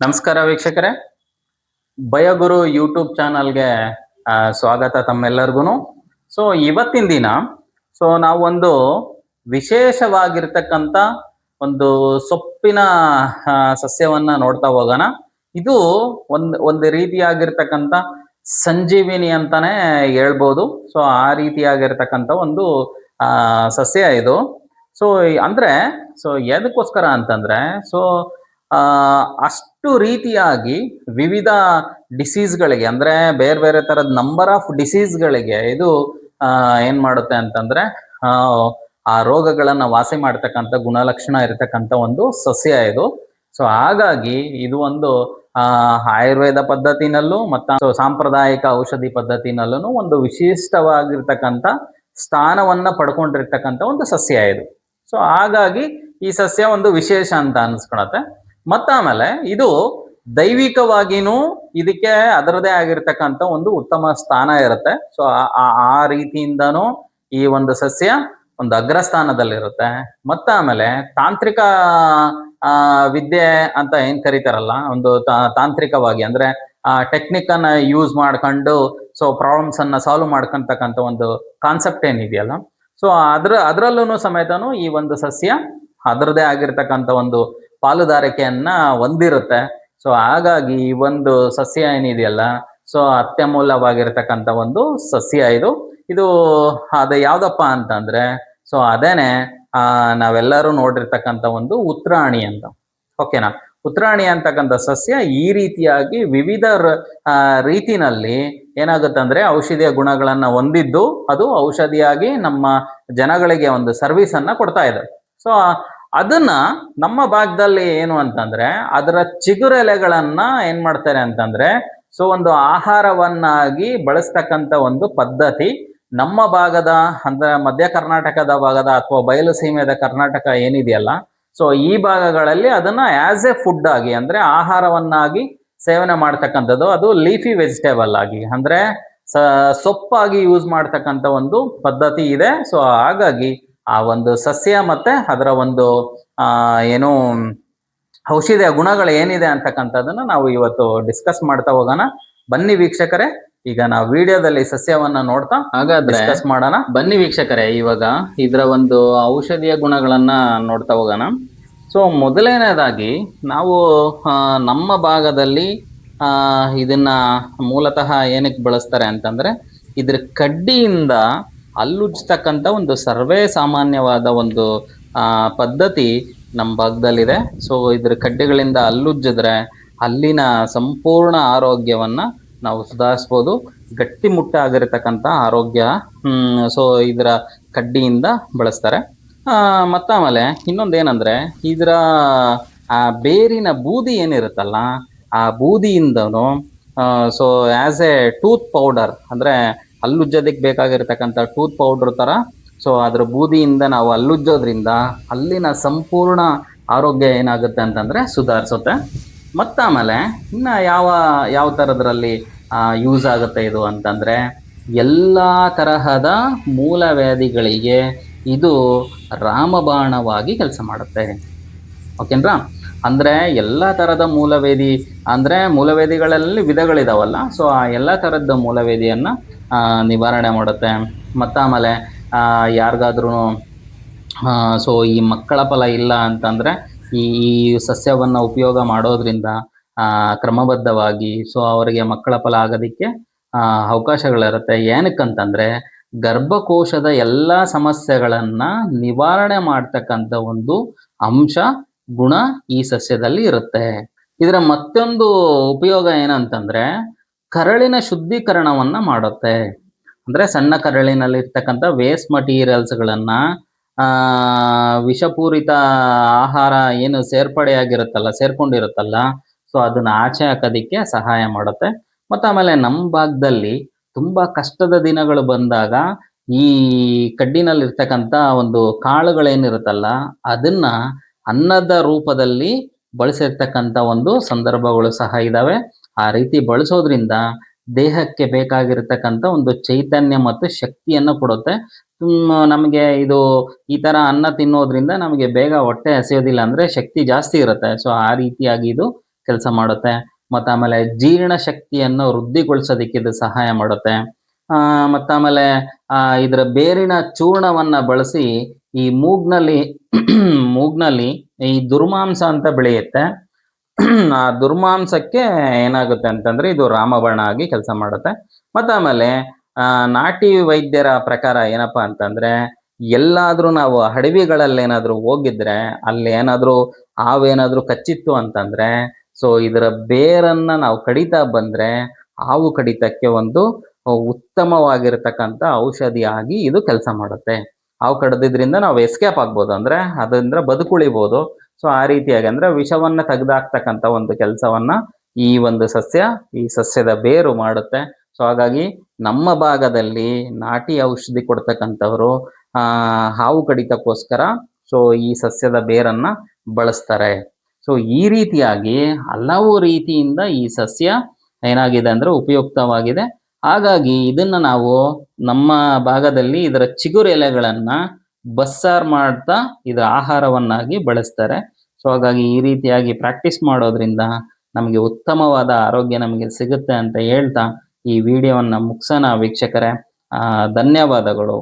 ನಮಸ್ಕಾರ ವೀಕ್ಷಕರೇ. ಭಯಗುರು ಯೂಟ್ಯೂಬ್ ಚಾನಲ್ಗೆ ಸ್ವಾಗತ ತಮ್ಮೆಲ್ಲರಿಗೂ ಸೊ, ಇವತ್ತಿನ ದಿನ, ಸೊ ನಾವು ಒಂದು ವಿಶೇಷವಾಗಿರ್ತಕ್ಕಂಥ ಒಂದು ಸೊಪ್ಪಿನ ಸಸ್ಯವನ್ನ ನೋಡ್ತಾ ಹೋಗೋಣ. ಇದು ಒಂದು ಒಂದು ರೀತಿಯಾಗಿರ್ತಕ್ಕಂಥ ಸಂಜೀವಿನಿ ಅಂತಾನೆ ಹೇಳ್ಬೋದು. ಸೊ, ಆ ರೀತಿಯಾಗಿರ್ತಕ್ಕಂಥ ಒಂದು ಸಸ್ಯ ಇದು. ಸೊ ಅಂದ್ರೆ, ಸೊ, ಎದಕ್ಕೋಸ್ಕರ ಅಂತಂದ್ರೆ, ಸೊ ಅಷ್ಟು ರೀತಿಯಾಗಿ ವಿವಿಧ ಡಿಸೀಸ್ಗಳಿಗೆ ಅಂದ್ರೆ ಬೇರೆ ಬೇರೆ ತರದ ನಂಬರ್ ಆಫ್ ಡಿಸೀಸ್ಗಳಿಗೆ ಇದು ಏನ್ ಮಾಡುತ್ತೆ ಅಂತಂದ್ರೆ ಆ, ರೋಗಗಳನ್ನ ವಾಸಿ ಮಾಡ್ತಕ್ಕಂಥ ಗುಣಲಕ್ಷಣ ಇರತಕ್ಕಂಥ ಒಂದು ಸಸ್ಯ ಇದು. ಸೊ ಹಾಗಾಗಿ ಇದು ಒಂದು ಆಯುರ್ವೇದ ಪದ್ಧತಿನಲ್ಲೂ ಮತ್ತು ಸಾಂಪ್ರದಾಯಿಕ ಔಷಧಿ ಪದ್ಧತಿನಲ್ಲೂ ಒಂದು ವಿಶಿಷ್ಟವಾಗಿರ್ತಕ್ಕಂಥ ಸ್ಥಾನವನ್ನ ಪಡ್ಕೊಂಡಿರ್ತಕ್ಕಂಥ ಒಂದು ಸಸ್ಯ ಇದು. ಸೊ ಹಾಗಾಗಿ ಈ ಸಸ್ಯ ಒಂದು ವಿಶೇಷ ಅಂತ ಅನ್ಸ್ಕೊಳತ್ತೆ. ಮತ್ತ ಆಮೇಲೆ ಇದು ದೈವಿಕವಾಗಿನೂ ಇದಕ್ಕೆ ಅದರದೇ ಆಗಿರ್ತಕ್ಕಂಥ ಒಂದು ಉತ್ತಮ ಸ್ಥಾನ ಇರುತ್ತೆ. ಸೊ ಆ ರೀತಿಯಿಂದನೂ ಈ ಒಂದು ಸಸ್ಯ ಒಂದು ಅಗ್ರಸ್ಥಾನದಲ್ಲಿರುತ್ತೆ. ಮತ್ತ ಆಮೇಲೆ ತಾಂತ್ರಿಕ, ಆ, ವಿದ್ಯೆ ಅಂತ ಏನ್ ಕರೀತಾರಲ್ಲ, ಒಂದು ತಾಂತ್ರಿಕವಾಗಿ ಅಂದ್ರೆ, ಆ ಟೆಕ್ನಿಕ್ ಅನ್ನ ಯೂಸ್ ಮಾಡ್ಕೊಂಡು ಸೊ ಪ್ರಾಬ್ಲಮ್ಸ್ ಅನ್ನ ಸಾಲ್ವ್ ಮಾಡ್ಕೊಂತಕ್ಕಂಥ ಒಂದು ಕಾನ್ಸೆಪ್ಟ್ ಏನಿದೆಯಲ್ಲ ಸೊ ಅದ್ರ ಅದರಲ್ಲೂ ಸಮೇತನು ಈ ಒಂದು ಸಸ್ಯ ಅದರದೇ ಆಗಿರ್ತಕ್ಕಂಥ ಒಂದು ಪಾಲುದಾರಿಕೆಯನ್ನ ಹೊಂದಿರುತ್ತೆ. ಸೊ ಹಾಗಾಗಿ ಈ ಒಂದು ಸಸ್ಯ ಏನಿದೆಯಲ್ಲ ಸೊ ಅತ್ಯಮೂಲ್ಯವಾಗಿರ್ತಕ್ಕಂಥ ಒಂದು ಸಸ್ಯ ಇದು. ಇದು ಅದು ಯಾವ್ದಪ್ಪ ಅಂತಂದ್ರೆ ಸೊ ಅದೇನೆ, ಆ, ನಾವೆಲ್ಲರೂ ನೋಡಿರ್ತಕ್ಕಂಥ ಒಂದು ಉತ್ರಾಣಿ ಅಂತ. ಓಕೆನಾ ಉತ್ರಾಣಿ ಅಂತಕ್ಕಂಥ ಸಸ್ಯ ಈ ರೀತಿಯಾಗಿ ವಿವಿಧ ರೀತಿನಲ್ಲಿ ಏನಾಗುತ್ತೆ ಅಂದ್ರೆ ಔಷಧಿಯ ಗುಣಗಳನ್ನ ಹೊಂದಿದ್ದು ಅದು ಔಷಧಿಯಾಗಿ ನಮ್ಮ ಜನಗಳಿಗೆ ಒಂದು ಸರ್ವಿಸ್ ಅನ್ನ ಕೊಡ್ತಾ ಇದೆ. ಸೊ ಅದನ್ನ ನಮ್ಮ ಭಾಗದಲ್ಲಿ ಏನು ಅಂತಂದ್ರೆ, ಅದರ ಚಿಗುರೆಲೆಗಳನ್ನ ಏನ್ ಮಾಡ್ತಾರೆ ಅಂತಂದ್ರೆ, ಸೊ ಒಂದು ಆಹಾರವನ್ನಾಗಿ ಬಳಸ್ತಕ್ಕಂಥ ಒಂದು ಪದ್ಧತಿ. ನಮ್ಮ ಭಾಗದ ಅಂದ್ರೆ ಮಧ್ಯ ಕರ್ನಾಟಕದ ಭಾಗದ ಅಥವಾ ಬಯಲು ಸೀಮೆದ ಕರ್ನಾಟಕ ಏನಿದೆಯಲ್ಲ, ಸೊ ಈ ಭಾಗಗಳಲ್ಲಿ ಅದನ್ನ ಆಸ್ ಎ ಫುಡ್ ಆಗಿ ಅಂದ್ರೆ ಆಹಾರವನ್ನಾಗಿ ಸೇವನೆ ಮಾಡ್ತಕ್ಕಂಥದ್ದು. ಅದು ಲೀಫಿ ವೆಜಿಟೇಬಲ್ ಆಗಿ ಅಂದ್ರೆ ಸೊಪ್ಪಾಗಿ ಯೂಸ್ ಮಾಡ್ತಕ್ಕಂಥ ಒಂದು ಪದ್ಧತಿ ಇದೆ. ಸೊ ಹಾಗಾಗಿ ಆ ಒಂದು ಸಸ್ಯ ಮತ್ತೆ ಅದರ ಒಂದು ಆ ಏನು ಔಷಧಿಯ ಗುಣಗಳು ಏನಿದೆ ಅಂತಕ್ಕಂಥದ್ದನ್ನ ನಾವು ಇವತ್ತು ಡಿಸ್ಕಸ್ ಮಾಡ್ತಾ ಹೋಗೋಣ. ಬನ್ನಿ ವೀಕ್ಷಕರೇ ಈಗ ನಾವು ವಿಡಿಯೋದಲ್ಲಿ ಸಸ್ಯವನ್ನ ನೋಡ್ತಾ ಹಾಗಾದ್ರೆ ಡಿಸ್ಕಸ್ ಮಾಡೋಣ. ಬನ್ನಿ ವೀಕ್ಷಕರೇ ಇವಾಗ ಇದರ ಒಂದು ಔಷಧಿಯ ಗುಣಗಳನ್ನ ನೋಡ್ತಾ ಹೋಗೋಣ. ಸೊ ಮೊದಲನೇದಾಗಿ ನಾವು ನಮ್ಮ ಭಾಗದಲ್ಲಿ ಆ, ಇದನ್ನ ಮೂಲತಃ ಏನಕ್ಕೆ ಬಳಸ್ತಾರೆ ಅಂತಂದ್ರೆ ಇದ್ರ ಕಡ್ಡಿಯಿಂದ ಹಲ್ಲುಜ್ತಕ್ಕಂಥ ಒಂದು ಸರ್ವೇ ಸಾಮಾನ್ಯವಾದ ಒಂದು ಪದ್ಧತಿ ನಮ್ಮ ಭಾಗದಲ್ಲಿದೆ. ಸೊ ಇದ್ರ ಕಡ್ಡಿಗಳಿಂದ ಅಲ್ಲುಜ್ಜಿದ್ರೆ ಅಲ್ಲಿನ ಸಂಪೂರ್ಣ ಆರೋಗ್ಯವನ್ನು ನಾವು ಸುಧಾರಿಸ್ಬೋದು. ಗಟ್ಟಿಮುಟ್ಟಾಗಿರ್ತಕ್ಕಂಥ ಆರೋಗ್ಯ ಸೊ ಇದರ ಕಡ್ಡಿಯಿಂದ ಬಳಸ್ತಾರೆ. ಮತ್ತು ಆಮೇಲೆ ಆಮೇಲೆ ಏನಂದರೆ ಇದರ, ಆ, ಬೇರಿನ ಬೂದಿ ಏನಿರುತ್ತಲ್ಲ, ಆ ಬೂದಿಯಿಂದನು so as a tooth powder ಅಂದ್ರೆ ಹಲ್ಲುಜ್ಜೋದಕ್ಕೆ ಬೇಕಾಗಿರ್ತಕ್ಕಂಥ ಟೂತ್ ಪೌಡರ್ ಥರ ಸೊ ಅದರ ಬೂದಿಯಿಂದ ನಾವು ಹಲ್ಲುಜ್ಜೋದ್ರಿಂದ ಅಲ್ಲಿನ ಸಂಪೂರ್ಣ ಆರೋಗ್ಯ ಏನಾಗುತ್ತೆ ಅಂತಂದರೆ ಸುಧಾರಿಸುತ್ತೆ. ಮತ್ತು ಆಮೇಲೆ ಇನ್ನು ಯಾವ ಯಾವ ಥರದ್ರಲ್ಲಿ ಯೂಸ್ ಆಗುತ್ತೆ ಇದು ಅಂತಂದರೆ ಎಲ್ಲ ತರಹದ ಮೂಲವ್ಯಾಧಿಗಳಿಗೆ ಇದು ರಾಮಬಾಣವಾಗಿ ಕೆಲಸ ಮಾಡುತ್ತೆ. ಓಕೆನ್ರಾ? ಅಂದ್ರೆ ಎಲ್ಲ ಥರದ ಮೂಲವೇದಿ, ಅಂದರೆ ಮೂಲವೇದಿಗಳಲ್ಲಿ ವಿಧಗಳಿದಾವಲ್ಲ ಸೊ ಆ ಎಲ್ಲ ಥರದ ಮೂಲವೇದಿಯನ್ನು ನಿವಾರಣೆ ಮಾಡುತ್ತೆ. ಮತ್ತು ಆಮೇಲೆ ಯಾರಿಗಾದ್ರೂ ಸೊ ಈ ಮಕ್ಕಳ ಫಲ ಇಲ್ಲ ಅಂತಂದರೆ, ಈ ಈ ಸಸ್ಯವನ್ನ ಉಪಯೋಗ ಮಾಡೋದ್ರಿಂದ ಕ್ರಮಬದ್ಧವಾಗಿ ಸೊ ಅವರಿಗೆ ಮಕ್ಕಳ ಫಲ ಆಗೋದಕ್ಕೆ ಅವಕಾಶಗಳಿರುತ್ತೆ. ಏನಕ್ಕಂತಂದರೆ, ಗರ್ಭಕೋಶದ ಎಲ್ಲ ಸಮಸ್ಯೆಗಳನ್ನು ನಿವಾರಣೆ ಮಾಡ್ತಕ್ಕಂಥ ಒಂದು ಅಂಶ ಗುಣ ಈ ಸಸ್ಯದಲ್ಲಿ ಇರುತ್ತೆ. ಇದರ ಮತ್ತೊಂದು ಉಪಯೋಗ ಏನಂತಂದ್ರೆ, ಕರಳಿನ ಶುದ್ಧೀಕರಣವನ್ನ ಮಾಡುತ್ತೆ. ಅಂದ್ರೆ ಸಣ್ಣ ಕರಳಿನಲ್ಲಿ ಇರ್ತಕ್ಕಂಥ ವೇಸ್ಟ್ ಮಟೀರಿಯಲ್ಸ್ಗಳನ್ನ ಆ, ವಿಷಪೂರಿತ ಆಹಾರ ಏನು ಸೇರ್ಪಡೆಯಾಗಿರುತ್ತಲ್ಲ ಸೇರ್ಕೊಂಡಿರುತ್ತಲ್ಲ, ಸೊ ಅದನ್ನ ಆಚೆ ಹಾಕೋದಿಕ್ಕೆ ಸಹಾಯ ಮಾಡುತ್ತೆ. ಮತ್ತೆ ಆಮೇಲೆ ನಮ್ಮ ಭಾಗದಲ್ಲಿ ತುಂಬಾ ಕಷ್ಟದ ದಿನಗಳು ಬಂದಾಗ ಈ ಕಡ್ಡಿನಲ್ಲಿರ್ತಕ್ಕಂಥ ಒಂದು ಕಾಳುಗಳೇನಿರುತ್ತಲ್ಲ, ಅದನ್ನ ಅನ್ನದ ರೂಪದಲ್ಲಿ ಬಳಸಿರ್ತಕ್ಕಂಥ ಒಂದು ಸಂದರ್ಭಗಳು ಸಹ ಇದಾವೆ. ಆ ರೀತಿ ಬಳಸೋದ್ರಿಂದ ದೇಹಕ್ಕೆ ಬೇಕಾಗಿರ್ತಕ್ಕಂಥ ಒಂದು ಚೈತನ್ಯ ಮತ್ತು ಶಕ್ತಿಯನ್ನು ಕೊಡುತ್ತೆ. ನಮಗೆ ಇದು ಈ ತರ ಅನ್ನ ತಿನ್ನೋದ್ರಿಂದ ನಮಗೆ ಬೇಗ ಹೊಟ್ಟೆ ಹಸಿಯೋದಿಲ್ಲ ಅಂದ್ರೆ ಶಕ್ತಿ ಜಾಸ್ತಿ ಇರುತ್ತೆ. ಸೊ ಆ ರೀತಿಯಾಗಿ ಇದು ಕೆಲಸ ಮಾಡುತ್ತೆ. ಮತ್ತು ಆಮೇಲೆ ಜೀರ್ಣ ಶಕ್ತಿಯನ್ನು ವೃದ್ಧಿಗೊಳಿಸೋದಕ್ಕೆ ಇದು ಸಹಾಯ ಮಾಡುತ್ತೆ. ಮತ್ತು ಆಮೇಲೆ ಇದರ ಬೇರಿನ ಚೂರ್ಣವನ್ನ ಬಳಸಿ ಈ ಮೂಗ್ನಲ್ಲಿ ಮೂಗ್ನಲ್ಲಿ ಈ ದುರ್ಮಾಂಸ ಅಂತ ಬೆಳೆಯುತ್ತೆ. ಆ ದುರ್ಮಾಂಸಕ್ಕೆ ಏನಾಗುತ್ತೆ ಅಂತಂದ್ರೆ ಇದು ರಾಮಬಾಣ ಆಗಿ ಕೆಲಸ ಮಾಡುತ್ತೆ. ಮತ್ತು ಆಮೇಲೆ ನಾಟಿ ವೈದ್ಯರ ಪ್ರಕಾರ ಏನಪ್ಪಾ ಅಂತಂದ್ರೆ, ಎಲ್ಲಾದ್ರೂ ನಾವು ಹಡವಿಗಳಲ್ಲಿ ಏನಾದ್ರೂ ಹೋಗಿದ್ರೆ ಅಲ್ಲಿ ಏನಾದ್ರೂ ಹಾವೇನಾದ್ರೂ ಕಚ್ಚಿತ್ತು ಅಂತಂದ್ರೆ, ಸೊ ಇದರ ಬೇರನ್ನ ನಾವು ಕಡಿತಾ ಬಂದ್ರೆ, ಹಾವು ಕಡಿತಕ್ಕೆ ಒಂದು ಉತ್ತಮವಾಗಿರತಕ್ಕಂಥ ಔಷಧಿಯಾಗಿ ಇದು ಕೆಲಸ ಮಾಡುತ್ತೆ. ಹಾವು ಕಡ್ದಿದ್ರಿಂದ ನಾವು ಎಸ್ಕೇಪ್ ಆಗ್ಬೋದು. ಅಂದ್ರೆ ಅದರಿಂದ ಬದುಕುಳಿಬೋದು. ಸೊ ಆ ರೀತಿಯಾಗಿ ಅಂದ್ರೆ ವಿಷವನ್ನ ತೆಗೆದಾಕ್ತಕ್ಕಂಥ ಒಂದು ಕೆಲಸವನ್ನ ಈ ಒಂದು ಸಸ್ಯ, ಈ ಸಸ್ಯದ ಬೇರು ಮಾಡುತ್ತೆ. ಸೊ ಹಾಗಾಗಿ ನಮ್ಮ ಭಾಗದಲ್ಲಿ ನಾಟಿ ಔಷಧಿ ಕೊಡ್ತಕ್ಕಂಥವ್ರು, ಆ, ಹಾವು ಕಡಿತಕ್ಕೋಸ್ಕರ ಸೊ ಈ ಸಸ್ಯದ ಬೇರನ್ನ ಬಳಸ್ತಾರೆ. ಸೊ ಈ ರೀತಿಯಾಗಿ ಹಲವು ರೀತಿಯಿಂದ ಈ ಸಸ್ಯ ಏನಾಗಿದೆ ಅಂದ್ರೆ ಉಪಯುಕ್ತವಾಗಿದೆ. ಹಾಗಾಗಿ ಇದನ್ನ ನಾವು ನಮ್ಮ ಭಾಗದಲ್ಲಿ ಇದರ ಚಿಗುರು ಎಲೆಗಳನ್ನ ಬಸ್ಸಾರ್ ಮಾಡ್ತಾ ಇದರ ಆಹಾರವನ್ನಾಗಿ ಬಳಸ್ತಾರೆ. ಸೊ ಹಾಗಾಗಿ ಈ ರೀತಿಯಾಗಿ ಪ್ರಾಕ್ಟೀಸ್ ಮಾಡೋದ್ರಿಂದ ನಮಗೆ ಉತ್ತಮವಾದ ಆರೋಗ್ಯ ನಮಗೆ ಸಿಗುತ್ತೆ ಅಂತ ಹೇಳ್ತಾ ಈ ವಿಡಿಯೋವನ್ನು ಮುಗಿಸೋಣ ವೀಕ್ಷಕರೇ. ಧನ್ಯವಾದಗಳು.